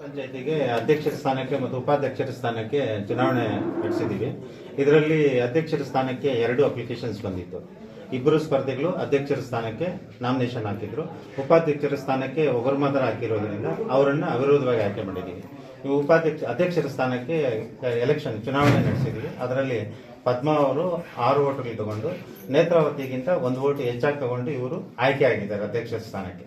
ಪಂಚಾಯತಿಗೆ ಅಧ್ಯಕ್ಷರ ಸ್ಥಾನಕ್ಕೆ ಮತ್ತು ಉಪಾಧ್ಯಕ್ಷರ ಸ್ಥಾನಕ್ಕೆ ಚುನಾವಣೆ ನಡೆಸಿದ್ದೀವಿ. ಇದರಲ್ಲಿ ಅಧ್ಯಕ್ಷರ ಸ್ಥಾನಕ್ಕೆ ಎರಡು ಅಪ್ಲಿಕೇಶನ್ಸ್ ಬಂದಿತ್ತು. ಇಬ್ಬರು ಸ್ಪರ್ಧಿಗಳು ಅಧ್ಯಕ್ಷರ ಸ್ಥಾನಕ್ಕೆ ನಾಮಿನೇಷನ್ ಹಾಕಿದ್ರು. ಉಪಾಧ್ಯಕ್ಷರ ಸ್ಥಾನಕ್ಕೆ ಒಬ್ಬರು ಮಾತ್ರ ಹಾಕಿರೋದ್ರಿಂದ ಅವರನ್ನ ಅವಿರೋಧವಾಗಿ ಆಯ್ಕೆ ಮಾಡಿದ್ದೀವಿ. ಉಪಾಧ್ಯಕ್ಷ, ಅಧ್ಯಕ್ಷರ ಸ್ಥಾನಕ್ಕೆ ಎಲೆಕ್ಷನ್ ಚುನಾವಣೆ ನಡೆಸಿದ್ದೀವಿ. ಅದರಲ್ಲಿ ಪದ್ಮಾ ಅವರು ಆರು ಓಟ್ಗಳು ತಗೊಂಡು, ನೇತ್ರಾವತಿಗಿಂತ ಒಂದು ಓಟ್ ಹೆಚ್ಚಾಗಿ ತಗೊಂಡು ಇವರು ಆಯ್ಕೆ ಆಗಿದ್ದಾರೆ ಅಧ್ಯಕ್ಷರ ಸ್ಥಾನಕ್ಕೆ.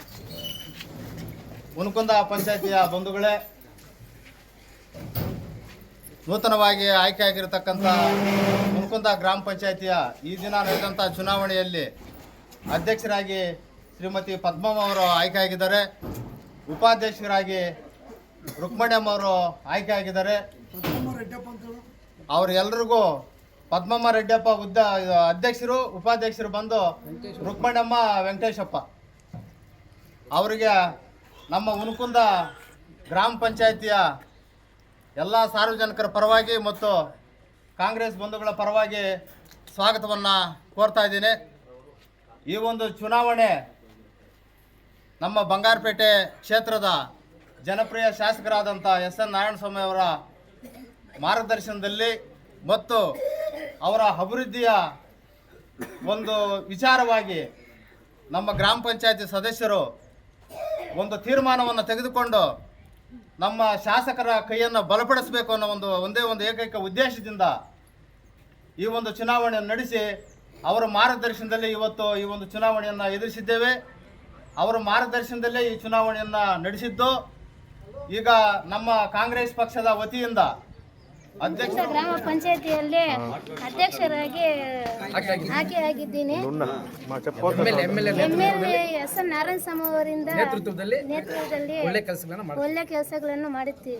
ಉನ್ಕುಂದ ಪಂಚಾಯತಿಯ ಬಂಧುಗಳೇ, ನೂತನವಾಗಿ ಆಯ್ಕೆಯಾಗಿರತಕ್ಕಂಥ ಉನ್ಕುಂದ ಗ್ರಾಮ ಪಂಚಾಯತಿಯ ಈ ದಿನ ನಡೆದಂಥ ಚುನಾವಣೆಯಲ್ಲಿ ಅಧ್ಯಕ್ಷರಾಗಿ ಶ್ರೀಮತಿ ಪದ್ಮಮ್ಮ ಅವರು ಆಯ್ಕೆಯಾಗಿದ್ದಾರೆ ಉಪಾಧ್ಯಕ್ಷರಾಗಿ ರುಕ್ಮಣ್ಯಮ್ಮ ಅವರು ಆಯ್ಕೆಯಾಗಿದ್ದಾರೆ ಅವರೆಲ್ಲರಿಗೂ ಪದ್ಮಮ್ಮ ರೆಡ್ಡಪ್ಪ ಉದ್ದ, ಅಧ್ಯಕ್ಷರು, ಉಪಾಧ್ಯಕ್ಷರು ಬಂದು ರುಕ್ಮಣ್ಯಮ್ಮ ವೆಂಕಟೇಶಪ್ಪ. ಅವರಿಗೆ ನಮ್ಮ ಉನುಕುಂದ ಗ್ರಾಮ ಪಂಚಾಯಿತಿಯ ಎಲ್ಲ ಸಾರ್ವಜನಿಕರ ಪರವಾಗಿ ಮತ್ತು ಕಾಂಗ್ರೆಸ್ ಬಂಧುಗಳ ಪರವಾಗಿ ಸ್ವಾಗತವನ್ನು ಕೋರ್ತಾ ಇದ್ದೀನಿ. ಈ ಒಂದು ಚುನಾವಣೆ ನಮ್ಮ ಬಂಗಾರಪೇಟೆ ಕ್ಷೇತ್ರದ ಜನಪ್ರಿಯ ಶಾಸಕರಾದಂಥ ಎಸ್ ಎನ್ ನಾರಾಯಣಸ್ವಾಮಿ ಅವರ ಮಾರ್ಗದರ್ಶನದಲ್ಲಿ ಮತ್ತು ಅವರ ಅಭಿವೃದ್ಧಿಯ ಒಂದು ವಿಚಾರವಾಗಿ ನಮ್ಮ ಗ್ರಾಮ ಪಂಚಾಯತಿ ಸದಸ್ಯರು ಒಂದು ತೀರ್ಮಾನವನ್ನು ತೆಗೆದುಕೊಂಡು ನಮ್ಮ ಶಾಸಕರ ಕೈಯನ್ನು ಬಲಪಡಿಸಬೇಕು ಅನ್ನೋ ಒಂದು ಒಂದೇ ಒಂದು ಏಕೈಕ ಉದ್ದೇಶದಿಂದ ಈ ಒಂದು ಚುನಾವಣೆಯನ್ನು ನಡೆಸಿ ಅವರ ಮಾರ್ಗದರ್ಶನದಲ್ಲಿ ಇವತ್ತು ಈ ಒಂದು ಚುನಾವಣೆಯನ್ನು ಎದುರಿಸಿದ್ದೇವೆ. ಅವರ ಮಾರ್ಗದರ್ಶನದಲ್ಲೇ ಈ ಚುನಾವಣೆಯನ್ನು ನಡೆಸಿದ್ದು. ಈಗ ನಮ್ಮ ಕಾಂಗ್ರೆಸ್ ಪಕ್ಷದ ವತಿಯಿಂದ ಅಧ್ಯಕ್ಷ ಗ್ರಾಮ ಪಂಚಾಯತಿಯಲ್ಲಿ ಅಧ್ಯಕ್ಷರಾಗಿ ಆಯ್ಕೆ ಆಗಿದ್ದೀನಿ. M L A S N Narayana Swamy ಅವರಿಂದ ನೇತೃತ್ವದಲ್ಲಿ ನೇತೃತ್ವದಲ್ಲಿ ಒಳ್ಳೆ ಕೆಲಸಗಳನ್ನ ಒಳ್ಳೆ ಕೆಲಸಗಳನ್ನು ಮಾಡುತ್ತೀವಿ.